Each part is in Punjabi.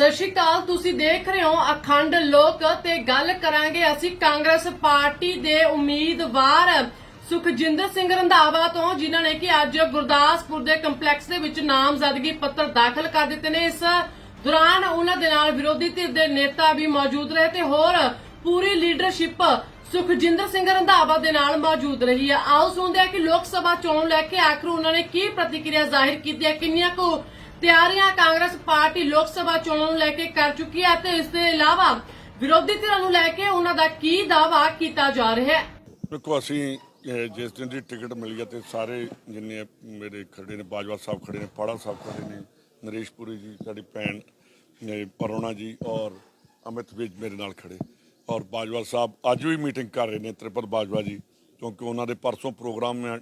ਸਤਿ ਸ਼੍ਰੀ ਅਕਾਲ, ਤੁਸੀਂ ਦੇਖ ਰਹੇ ਹੋ ਅਖੰਡ ਲੋਕ ਤੇ ਗੱਲ ਕਰਾਂਗੇ ਅਸੀਂ ਕਾਂਗਰਸ ਪਾਰਟੀ ਦੇ ਉਮੀਦਵਾਰ ਸੁਖਜਿੰਦਰ ਸਿੰਘ ਰੰਧਾਵਾ ਤੋਂ, ਜਿਨ੍ਹਾਂ ਨੇ ਕਿ ਅੱਜ ਗੁਰਦਾਸਪੁਰ ਦੇ ਕੰਪਲੈਕਸ ਦੇ ਵਿੱਚ ਨਾਮਜ਼ਦਗੀ ਪੱਤਰ ਦਾਖਲ ਕਰ ਦਿੱਤੇ ਨੇ। ਇਸ ਦੌਰਾਨ ਉਹਨਾਂ ਦੇ ਨਾਲ ਵਿਰੋਧੀ ਧਿਰ ਦੇ ਨੇਤਾ ਵੀ ਮੌਜੂਦ ਰਹੇ ਤੇ ਹੋਰ ਪੂਰੀ ਲੀਡਰਸ਼ਿਪ ਸੁਖਜਿੰਦਰ ਸਿੰਘ ਰੰਧਾਵਾ ਦੇ ਨਾਲ ਮੌਜੂਦ ਰਹੀ ਹੈ। ਆਓ ਸੁਣਦੇ ਹਾਂ ਕਿ ਲੋਕ ਸਭਾ ਚੋਣ ਲੈ ਕੇ ਆਖਰ ਉਹਨਾਂ ਨੇ ਕੀ ਪ੍ਰਤੀਕਿਰਿਆ ਜ਼ਾਹਿਰ ਕੀਤੀ ਹੈ, ਕਿੰਨੀਆਂ ਕੁ ਤਿਆਰੀਆਂ ਕਾਂਗਰਸ ਪਾਰਟੀ ਲੋਕ ਸਭਾ ਚੋਣਾਂ ਨੂੰ ਲੈ ਕੇ ਕਰ ਚੁੱਕੀ ਹੈ ਤੇ ਇਸ ਦੇ ਇਲਾਵਾ ਵਿਰੋਧੀ ਧਿਰਾਂ ਨੂੰ ਲੈ ਕੇ ਉਹਨਾਂ ਦਾ ਕੀ ਦਾਅਵਾ ਕੀਤਾ ਜਾ ਰਿਹਾ ਹੈ? ਦੇਖੋ ਅਸੀਂ ਜਿਸ ਦਿਨ ਦੀ ਟਿਕਟ ਮਿਲੀ ਤੇ ਸਾਰੇ ਜਿੰਨੇ ਮੇਰੇ ਖੜੇ ਨੇ ਬਾਜਵਾ ਸਾਹਿਬ ਖੜੇ ਨੇ ਪਾੜਾ ਸਾਹਿਬ ਖੜੇ ਨੇ ਨਰੇਸ਼ਪੁਰੀ ਜੀ ਸਾਡੀ ਭੈਣ ਅਹ, ਜੀ ਔਰ ਅਮਿਤ ਵਿਜ ਮੇਰੇ ਨਾਲ ਖੜੇ। ਔਰ ਬਾਜਵਾ ਸਾਹਿਬ ਅੱਜ ਵੀ ਮੀਟਿੰਗ ਕਰ ਰਹੇ ਨੇ ਤ੍ਰਿਪਤ ਬਾਜਵਾ ਜੀ ਕਿਉਂਕਿ ਉਹਨਾਂ ਦੇ ਪਰਸੋਂ ਪ੍ਰੋਗਰਾਮ ਹੈ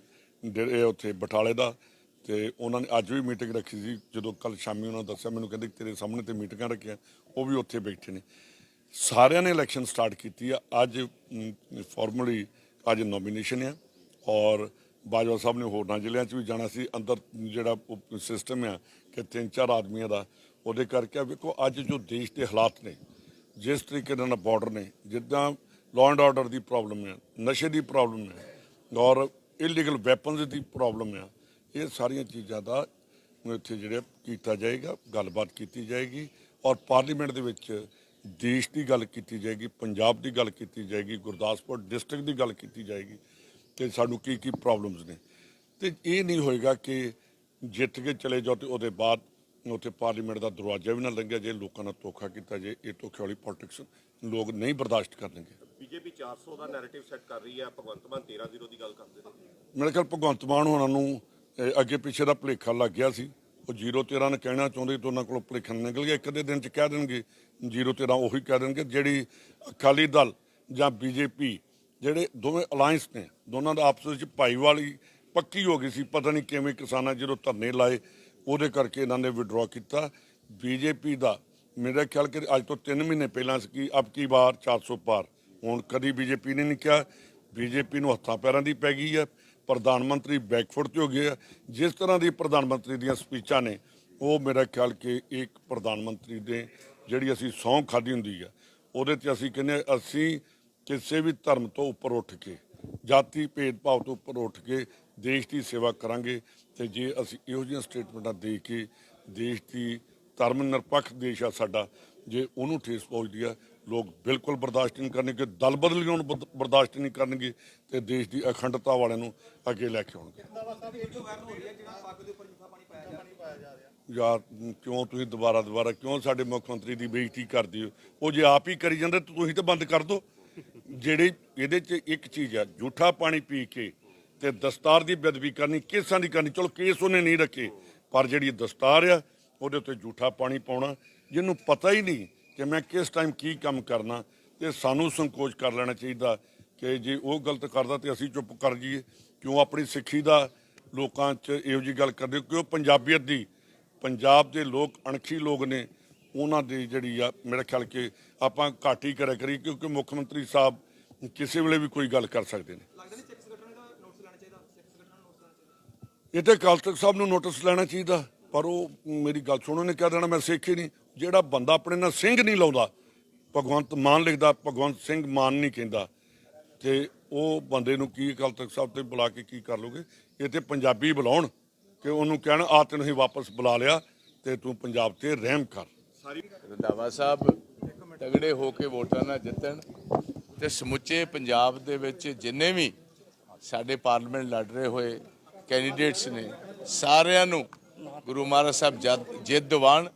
ਉੱਥੇ ਬਟਾਲੇ ਦਾ। ਤੇ ਉਹਨਾਂ ਨੇ ਅੱਜ ਵੀ ਮੀਟਿੰਗ ਰੱਖੀ ਸੀ। ਜਦੋਂ ਕੱਲ ਸ਼ਾਮੀ ਉਹਨਾਂ ਨੇ ਦੱਸਿਆ, ਮੈਨੂੰ ਕਹਿੰਦੇ ਤੇਰੇ ਸਾਹਮਣੇ ਤੇ ਮੀਟਿੰਗਾਂ ਰੱਖੀਆਂ, ਉਹ ਵੀ ਉੱਥੇ ਬੈਠੇ ਨੇ। ਸਾਰਿਆਂ ਨੇ ਇਲੈਕਸ਼ਨ ਸਟਾਰਟ ਕੀਤੀ ਆ। ਅੱਜ ਫਾਰਮਲੀ ਅੱਜ ਨੋਮੀਨੇਸ਼ਨ ਆ ਔਰ ਬਾਜਵਾ ਸਾਹਿਬ ਨੇ ਹੋਰਨਾਂ ਜ਼ਿਲ੍ਹਿਆਂ 'ਚ ਵੀ ਜਾਣਾ ਸੀ। ਅੰਦਰ ਜਿਹੜਾ ਸਿਸਟਮ ਆ ਕਿ ਤਿੰਨ ਚਾਰ ਆਦਮੀਆਂ ਦਾ, ਉਹਦੇ ਕਰਕੇ ਵੇਖੋ, ਅੱਜ ਜੋ ਦੇਸ਼ ਦੇ ਹਾਲਾਤ ਨੇ, ਜਿਸ ਤਰੀਕੇ ਨਾਲ ਬਾਰਡਰ ਨੇ, ਜਿੱਦਾਂ ਲਾਅ ਐਂਡ ਆਰਡਰ ਦੀ ਪ੍ਰੋਬਲਮ ਹੈ ਨਸ਼ੇ ਦੀ ਪ੍ਰੋਬਲਮ ਹੈ ਔਰ ਇਲੀਗਲ ਵੈਪਨਸ ਦੀ ਪ੍ਰੋਬਲਮ ਹੈ ਇਹ ਸਾਰੀਆਂ ਚੀਜ਼ਾਂ ਦਾ ਇੱਥੇ ਜਿਹੜੇ ਕੀਤਾ ਜਾਏਗਾ ਗੱਲਬਾਤ ਕੀਤੀ ਜਾਏਗੀ ਔਰ ਪਾਰਲੀਮੈਂਟ ਦੇ ਵਿੱਚ ਦੇਸ਼ ਦੀ ਗੱਲ ਕੀਤੀ ਜਾਏਗੀ ਪੰਜਾਬ ਦੀ ਗੱਲ ਕੀਤੀ ਜਾਏਗੀ ਗੁਰਦਾਸਪੁਰ ਡਿਸਟ੍ਰਿਕਟ ਦੀ ਗੱਲ ਕੀਤੀ ਜਾਏਗੀ ਕਿ ਸਾਨੂੰ ਕੀ ਕੀ ਪ੍ਰੋਬਲਮਸ ਨੇ। ਤੇ ਇਹ ਨਹੀਂ ਹੋਏਗਾ ਕਿ ਜਿੱਤ ਕੇ ਚਲੇ ਜਾਓ ਤੇ ਉਹਦੇ ਬਾਅਦ ਉੱਥੇ ਪਾਰਲੀਮੈਂਟ ਦਾ ਦਰਵਾਜ਼ਾ ਵੀ ਨਾ ਲੰਘਿਆ ਜੇ ਲੋਕਾਂ ਨਾਲ ਧੋਖਾ ਕੀਤਾ ਜੇ ਇਹ ਧੋਖੇ ਵਾਲੀ ਪੋਲਿਟਿਕਸ ਲੋਕ ਨਹੀਂ ਬਰਦਾਸ਼ਤ ਕਰਨਗੇ। ਬੀਜੇਪੀ 400 ਦਾ ਨੈਰੇਟਿਵ ਸੈੱਟ ਕਰ ਰਹੀ ਹੈ ਭਗਵੰਤ ਮਾਨ 13-0 ਦੀ ਗੱਲ ਕਰਦੇ ਨੇ। ਮੇਰੇ ਖਿਆਲ ਭਗਵੰਤ ਮਾਨ ਹੋਣਾ ਨੂੰ ਅੱਗੇ ਪਿੱਛੇ ਦਾ ਭੁਲੇਖਾ ਲੱਗ ਗਿਆ ਸੀ। ਉਹ 013 ਨੇ ਕਹਿਣਾ ਚਾਹੁੰਦੇ ਤੇ ਉਹਨਾਂ ਕੋਲੋਂ ਭੁਲੇਖਾ ਨਿਕਲ ਗਿਆ। ਇੱਕ ਅੱਧੇ ਦਿਨ ਚ ਕਹਿ ਦੇਣਗੇ 013 ਉਹੀ ਕਹਿ ਦੇਣਗੇ, ਜਿਹੜੀ ਅਕਾਲੀ ਦਲ ਜਾਂ ਬੀਜੇਪੀ, ਜਿਹੜੇ ਦੋਵੇਂ ਅਲਾਈਅੰਸ ਨੇ, ਦੋਨਾਂ ਦਾ ਆਪਸ ਵਿੱਚ ਭਾਈਵਾਲੀ ਪੱਕੀ ਹੋ ਗਈ ਸੀ। ਪਤਾ ਨਹੀਂ ਕਿਵੇਂ ਕਿਸਾਨਾਂ ਜਦੋਂ ਧਰਨੇ ਲਾਏ, ਉਹਦੇ ਕਰਕੇ ਇਹਨਾਂ ਨੇ ਵਿਡਰਾਅ ਕੀਤਾ। ਬੀਜੇਪੀ ਦਾ ਮੇਰਾ ਖਿਆਲ ਕਿ ਅੱਜ ਤੋਂ 3 ਮਹੀਨੇ ਪਹਿਲਾਂ ਸੀ ਕਿ ਅਬ ਕੀ ਵਾਰ 400 ਪਾਰ। ਹੁਣ ਕਦੀ ਬੀਜੇਪੀ ਨੇ ਨਹੀਂ ਕਿਹਾ। ਬੀਜੇਪੀ ਨੂੰ ਹੱਥਾਂ ਪੈਰਾਂ ਦੀ ਪੈ ਗਈ ਹੈ। ਪ੍ਰਧਾਨ ਮੰਤਰੀ ਬੈਕਫੁੱਟ ਤੇ ਹੋ ਗਏ ਆ। ਜਿਸ ਤਰ੍ਹਾਂ ਦੀ ਪ੍ਰਧਾਨ ਮੰਤਰੀ ਦੀਆਂ ਸਪੀਚਾਂ ਨੇ, ਉਹ ਮੇਰਾ ਖਿਆਲ ਕਿ ਇੱਕ ਪ੍ਰਧਾਨ ਮੰਤਰੀ ਦੇ ਜਿਹੜੀ ਅਸੀਂ ਸਹੁੰ ਖਾਦੀ ਹੁੰਦੀ ਆ, ਉਹਦੇ ਤੇ ਅਸੀਂ ਕਹਿੰਦੇ ਅਸੀਂ ਕਿਸੇ ਵੀ ਧਰਮ ਤੋਂ ਉੱਪਰ ਉੱਠ ਕੇ, ਜਾਤੀ ਭੇਦਭਾਵ ਤੋਂ ਉੱਪਰ ਉੱਠ ਕੇ ਦੇਸ਼ ਦੀ ਸੇਵਾ ਕਰਾਂਗੇ ਤੇ ਜੇ ਅਸੀਂ ਇਹੋ ਜਿਹੀਆਂ ਸਟੇਟਮੈਂਟਾਂ ਦੇ ਕੇ ਦੇਸ਼ ਦੀ ਧਰਮ ਨਿਰਪੱਖ ਦੇਸ਼ ਆ ਸਾਡਾ ਜੇ ਉਹਨੂੰ ਠੇਸ ਪਹੁੰਚਦੀ ਹੈ, ਲੋਕ ਬਿਲਕੁਲ ਬਰਦਾਸ਼ਤ ਨਹੀਂ ਕਰਨਗੇ, ਦਲ ਬਦਲੀਆਂ ਨੂੰ ਬਰਦਾਸ਼ਤ ਨਹੀਂ ਕਰਨਗੇ ਤੇ ਦੇਸ਼ ਦੀ ਅਖੰਡਤਾ ਵਾਲਿਆਂ ਨੂੰ ਅੱਗੇ ਲੈ ਕੇ ਆਉਣਗੇ। ਯਾਰ, ਕਿਉਂ ਤੁਸੀਂ ਦੁਬਾਰਾ ਦੁਬਾਰਾ, ਕਿਉਂ ਸਾਡੇ ਮੁੱਖ ਮੰਤਰੀ ਦੀ ਬੇਇੱਜ਼ਤੀ ਕਰਦੇ ਹੋ? ਉਹ ਜੇ ਆਪ ਹੀ ਕਰੀ ਜਾਂਦੇ ਤਾਂ ਤੁਸੀਂ ਤਾਂ ਬੰਦ ਕਰ ਦਿਓ। ਜਿਹੜੇ ਇਹਦੇ 'ਚ ਇੱਕ ਚੀਜ਼ ਆ ਝੂਠਾ ਪਾਣੀ ਪੀ ਕੇ ਤੇ ਦਸਤਾਰ ਦੀ ਬੇਅਦਬੀ ਕਰਨੀ, ਕੇਸਾਂ ਦੀ ਕਰਨੀ, ਚਲੋ ਕੇਸ ਉਹਨੇ ਨਹੀਂ ਰੱਖੇ, ਪਰ ਜਿਹੜੀ ਦਸਤਾਰ ਆ, ਉਹਦੇ ਉੱਤੇ ਝੂਠਾ ਪਾਣੀ ਪਾਉਣਾ ਜਿਹਨੂੰ ਪਤਾ ਹੀ ਨਹੀਂ ਕਿ ਮੈਂ ਕਿਸ ਟਾਈਮ ਕੀ ਕੰਮ ਕਰਨਾ ਤੇ ਸਾਨੂੰ ਸੰਕੋਚ ਕਰ ਲੈਣਾ ਚਾਹੀਦਾ ਕਿ ਜੇ ਉਹ ਗਲਤ ਕਰਦਾ ਤੇ ਅਸੀਂ ਚੁੱਪ ਕਰ ਜਾਈਏ। ਕਿਉਂ? ਆਪਣੀ ਸਿੱਖੀ ਦਾ ਲੋਕਾਂ 'ਚ ਇਹੋ ਜੀ ਗੱਲ ਕਰਦੇ ਕਿਉਂ ਪੰਜਾਬੀਅਤ ਦੀ ਪੰਜਾਬ ਦੇ ਲੋਕ ਅਣਖੀ ਲੋਕ ਨੇ ਉਹਨਾਂ ਦੀ ਜਿਹੜੀ ਆ ਮੇਰਾ ਖਿਆਲ ਕਿ ਆਪਾਂ ਘੱਟ ਹੀ ਕਰਿਆ ਕਰੀ ਕਿਉਂਕਿ ਮੁੱਖ ਮੰਤਰੀ ਸਾਹਿਬ ਕਿਸੇ ਵੇਲੇ ਵੀ ਕੋਈ ਗੱਲ ਕਰ ਸਕਦੇ ਨੇ। ਇਹ ਤੇ ਅਕਾਲ ਤਖਤ ਸਾਹਿਬ ਨੂੰ ਨੋਟਿਸ ਲੈਣਾ ਚਾਹੀਦਾ ਪਰ ਉਹ ਮੇਰੀ ਗੱਲ ਸੁਣੋ ਨੇ ਕਹਿ ਦੇਣਾ ਮੈਂ ਸਿੱਖ ਹੀ ਨਹੀਂ। ਜਿਹੜਾ ਬੰਦਾ ਆਪਣੇ ਨਾਲ ਸਿੰਘ ਨਹੀਂ ਲਾਉਂਦਾ, ਭਗਵੰਤ ਮਾਨ ਲਿਖਦਾ, ਭਗਵੰਤ ਸਿੰਘ ਮਾਨ ਨਹੀਂ ਕਹਿੰਦਾ। ਤੇ ਉਹ ਬੰਦੇ ਨੂੰ ਕੀ ਅਕਾਲ ਤਖਤ ਸਾਹਿਬ ਤੇ ਬੁਲਾ ਕੇ ਕੀ ਕਰ ਲੋਗੇ ਇਹ ਤੇ ਪੰਜਾਬੀ ਬੁਲਾਉਣ ਕਿ ਉਹਨੂੰ ਕਹਿਣ, ਆ ਤੈਨੂੰ ਹੀ ਵਾਪਸ ਬੁਲਾ ਲਿਆ ਤੇ ਤੂੰ ਪੰਜਾਬ ਤੇ ਰਹਿਮ ਕਰ। ਰੰਧਾਵਾ ਸਾਹਿਬ ਤਗੜੇ ਹੋ ਕੇ ਵੋਟਾਂ ਨਾਲ ਜਿੱਤਣ ਤੇ ਸਮੁੱਚੇ ਪੰਜਾਬ ਦੇ ਵਿੱਚ ਜਿੰਨੇ ਵੀ ਸਾਡੇ ਪਾਰਲੀਮੈਂਟ ਲੜ ਰਹੇ ਹੋਏ ਕੈਂਡੀਡੇਟਸ ਨੇ, ਸਾਰਿਆਂ ਨੂੰ ਗੁਰੂ ਮਹਾਰਾਜ ਸਾਹਿਬ ਜਦ- ਜਿੱਦ ਦਿਵਾਣ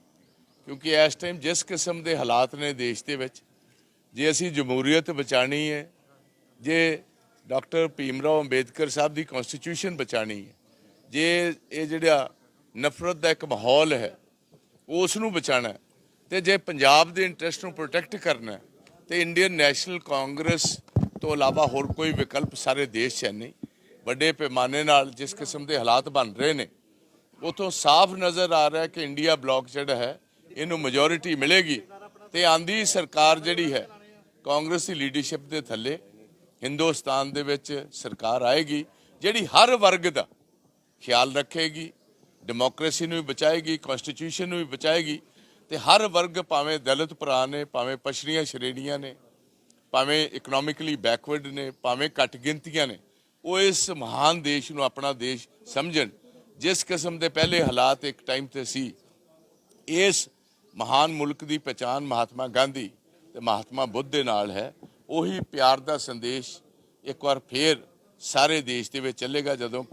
ਕਿਉਂਕਿ ਇਸ ਟਾਈਮ ਜਿਸ ਕਿਸਮ ਦੇ ਹਾਲਾਤ ਨੇ ਦੇਸ਼ ਦੇ ਵਿੱਚ ਜੇ ਅਸੀਂ ਜਮਹੂਰੀਅਤ ਬਚਾਣੀ ਹੈ ਜੇ ਡਾਕਟਰ ਭੀਮਰਾਓ ਅੰਬੇਦਕਰ ਸਾਹਿਬ ਦੀ ਕਨਸਟੀਟਿਊਸ਼ਨ ਬਚਾਣੀ ਹੈ ਜੇ ਇਹ ਜਿਹੜਾ ਨਫ਼ਰਤ ਦਾ ਇੱਕ ਮਾਹੌਲ ਹੈ ਉਸ ਨੂੰ ਬਚਾਣਾ ਹੈ, ਤੇ ਜੇ ਪੰਜਾਬ ਦੇ ਇੰਟਰਸਟ ਨੂੰ ਪ੍ਰੋਟੈਕਟ ਕਰਨਾ ਹੈ, ਤੇ ਇੰਡੀਅਨ ਨੈਸ਼ਨਲ ਕਾਂਗਰਸ ਤੋਂ ਇਲਾਵਾ ਹੋਰ ਕੋਈ ਵਿਕਲਪ ਸਾਰੇ ਦੇਸ਼ 'ਚ ਹੈ ਨਹੀਂ। ਵੱਡੇ ਪੈਮਾਨੇ ਨਾਲ ਜਿਸ ਕਿਸਮ ਦੇ ਹਾਲਾਤ ਬਣ ਰਹੇ ਨੇ ਉਥੋਂ ਸਾਫ਼ ਨਜ਼ਰ ਆ ਰਿਹਾ ਕਿ ਇੰਡੀਆ ਬਲੌਕ ਜਿਹੜਾ ਹੈ ਇਹਨੂੰ ਮੈਜੋਰਿਟੀ ਮਿਲੇਗੀ ਤੇ ਆਂਦੀ ਸਰਕਾਰ ਜਿਹੜੀ ਹੈ, ਕਾਂਗਰਸ ਦੀ ਲੀਡਰਸ਼ਿਪ ਦੇ ਥੱਲੇ ਹਿੰਦੁਸਤਾਨ ਦੇ ਵਿੱਚ ਸਰਕਾਰ ਆਏਗੀ, ਜਿਹੜੀ ਹਰ ਵਰਗ ਦਾ ਖਿਆਲ ਰੱਖੇਗੀ ਡੈਮੋਕ੍ਰੇਸੀ ਨੂੰ ਵੀ ਬਚਾਏਗੀ ਕਨਸਟੀਟਿਊਸ਼ਨ ਨੂੰ ਵੀ ਬਚਾਏਗੀ ਤੇ ਹਰ ਵਰਗ ਭਾਵੇਂ ਦਲਿਤ ਭਰਾ ਨੇ, ਭਾਵੇਂ ਪਛੜੀਆਂ ਸ਼੍ਰੇਣੀਆਂ ਨੇ, ਭਾਵੇਂ ਇਕਨੋਮਿਕਲੀ ਬੈਕਵਰਡ ਨੇ, ਭਾਵੇਂ ਘੱਟ ਗਿਣਤੀਆਂ ਨੇ, ਉਹ ਇਸ ਮਹਾਨ ਦੇਸ਼ ਨੂੰ ਆਪਣਾ ਦੇਸ਼ ਸਮਝਣ। ਜਿਸ ਕਿਸਮ ਦੇ ਪਹਿਲੇ ਹਾਲਾਤ ਇੱਕ ਟਾਈਮ ਤੇ ਸੀ, ਇਸ ਮਹਾਨ ਮੁਲਕ ਦੀ ਪਛਾਣ ਮਹਾਤਮਾ ਗਾਂਧੀ ਤੇ ਮਹਾਤਮਾ ਬੁੱਧ ਦੇ ਨਾਲ ਹੈ, ਉਹੀ ਪਿਆਰ ਦਾ ਸੰਦੇਸ਼ ਇੱਕ ਵਾਰ ਫੇਰ ਸਾਰੇ ਦੇਸ਼ ਦੇ ਵਿੱਚ ਚੱਲੇਗਾ ਜਦੋਂ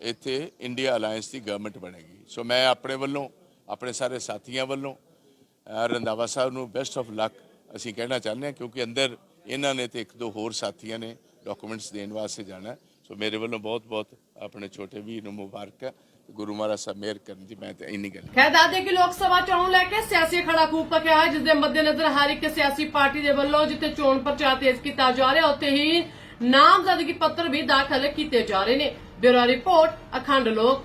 ਇੱਥੇ ਇੰਡੀਆ ਅਲਾਈਅੰਸ ਦੀ ਗਵਰਨਮੈਂਟ ਬਣੇਗੀ। ਸੋ ਮੈਂ ਆਪਣੇ ਵੱਲੋਂ, ਆਪਣੇ ਸਾਰੇ ਸਾਥੀਆਂ ਵੱਲੋਂ, ਅਹ, ਰੰਧਾਵਾ ਸਾਹਿਬ ਨੂੰ ਬੈਸਟ ਆਫ ਲੱਕ ਅਸੀਂ ਕਹਿਣਾ ਚਾਹੁੰਦੇ ਹਾਂ ਕਿਉਂਕਿ ਅੰਦਰ ਇਹਨਾਂ ਨੇ ਤੇ ਇੱਕ ਦੋ ਹੋਰ ਸਾਥੀਆਂ ਨੇ ਡਾਕੂਮੈਂਟਸ ਦੇਣ ਵਾਸਤੇ ਜਾਣਾ। ਸੋ ਮੇਰੇ ਵੱਲੋਂ ਬਹੁਤ ਬਹੁਤ ਆਪਣੇ ਛੋਟੇ ਵੀਰ ਨੂੰ ਮੁਬਾਰਕ। ਹੈ ਗੁਰੂ ਮਹਾਰਾਜ ਸਾਹਿਬ ਮਿਹਰ ਕਰਨ ਦੀ, ਮੈਂ ਤੇ ਇੰਨੀ ਗੱਲ ਖੈਰ ਦੱਸਦੇ ਕਿ ਲੋਕ ਸਭਾ ਚੋਣ ਲੈ ਕੇ ਸਿਆਸੀ ਖੜਾ ਖੂਬ ਪਕਿਆ ਹੈ ਜਿਸ ਦੇ ਮੱਦੇਨਜ਼ਰ ਹਰ ਇੱਕ ਸਿਆਸੀ ਪਾਰਟੀ ਦੇ ਵੱਲੋਂ ਜਿੱਥੇ ਚੋਣ ਪ੍ਰਚਾਰ ਤੇਜ਼ ਕੀਤਾ ਜਾ ਰਿਹਾ, ਉੱਥੇ ਹੀ ਨਾਮਜ਼ਦਗੀ ਪੱਤਰ ਵੀ ਦਾਖਲ ਕੀਤੇ ਜਾ ਰਹੇ ਨੇ। ਬਿਊਰੋ ਰਿਪੋਰਟ, ਅਖੰਡ ਲੋਕ।